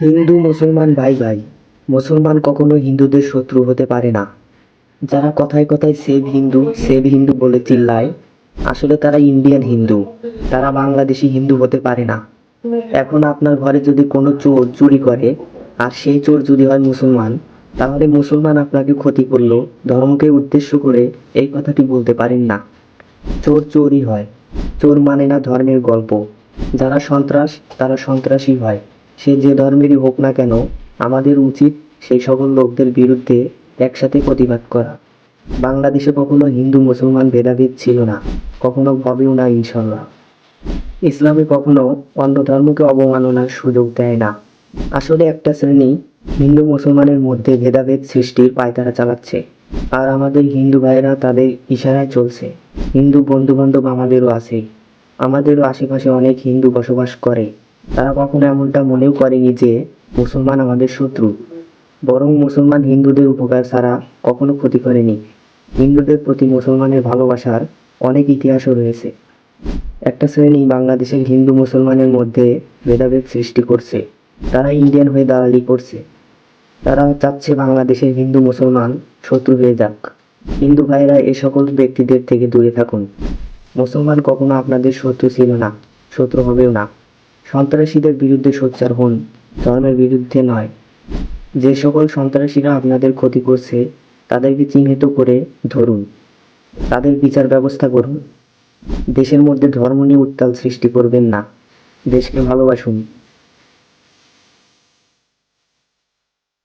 হিন্দু মুসলমান ভাই ভাই মুসলমান কখনো হিন্দুদের শত্রু হতে পারে না। যারা কথায় কথায় সেভ হিন্দু সেভ হিন্দু বলে চিল্লায়, আসলে তারা ইন্ডিয়ান হিন্দু। তারা বাংলাদেশি হিন্দু হতে পারে না। এখন আপনার ঘরে যদি কোনো চোর চুরি করে, আর সেই চোর যদি হয় মুসলমান, তাহলে মুসলমান আপনাকে ক্ষতি করল, ধর্মকে উদ্দেশ্য করে এই কথাটি বলতে পারেন না। চোর চোরই হয়। চোর মানে না ধর্মের গল্প। যারা সন্ত্রাস, তারা সন্ত্রাসী হয়। সে যে ধর্মেরই হোক না কেন, আমাদের উচিত সেই সকল লোকদের বিরুদ্ধে একসাথে প্রতিবাদ করা। বাংলাদেশে কখনো হিন্দু, মুসলমান ভেদাভেদ ছিল না, কখনো হবেও না ইনশাল্লাহ ইসলামে কখনো অন্য ধর্মকে অবমাননার সুযোগ দেয় না। আসলে একটা শ্রেণি হিন্দু, মুসলমানের মধ্যে ভেদাভেদ সৃষ্টির পায়তারা চালাচ্ছে। আর আমাদের হিন্দু ভাইরা তাদের ইশারায় চলছে। হিন্দু বন্ধু বান্ধব আমাদেরও আছে। আমাদেরও আশেপাশে অনেক হিন্দু বসবাস করে। তারা কখনো এমনটা মনেও করেনি যে মুসলমান আমাদের শত্রু। বরং মুসলমান হিন্দুদের উপকার ছাড়া কখনো ক্ষতি করেনি। হিন্দুদের প্রতি মুসলমানের ভালোবাসার অনেক ইতিহাসও রয়েছে। একটা শ্রেণি বাংলাদেশের হিন্দু মুসলমানের মধ্যে ভেদাভেদ সৃষ্টি করছে। তারা ইন্ডিয়ান হয়ে দালালি করছে। তারা চাচ্ছে বাংলাদেশের হিন্দু মুসলমান শত্রু হয়ে যাক। হিন্দু ভাইরা এ সকল ব্যক্তিদের থেকে দূরে থাকুন। মুসলমান কখনো আপনাদের শত্রু ছিল না, শত্রু হবেও না। সন্ত্রাসীদের বিরুদ্ধে সোচ্চার হন। ধর্মের বিরুদ্ধে নয়। যে সকল সন্ত্রাসীরা আপনাদের ক্ষতি করছে, তাদেরকে চিহ্নিত করে ধরুন। তাদের বিচার ব্যবস্থা করুন। দেশের মধ্যে ধর্ম নিয়ে উত্তাল সৃষ্টি করবেন না। দেশকে ভালোবাসুন।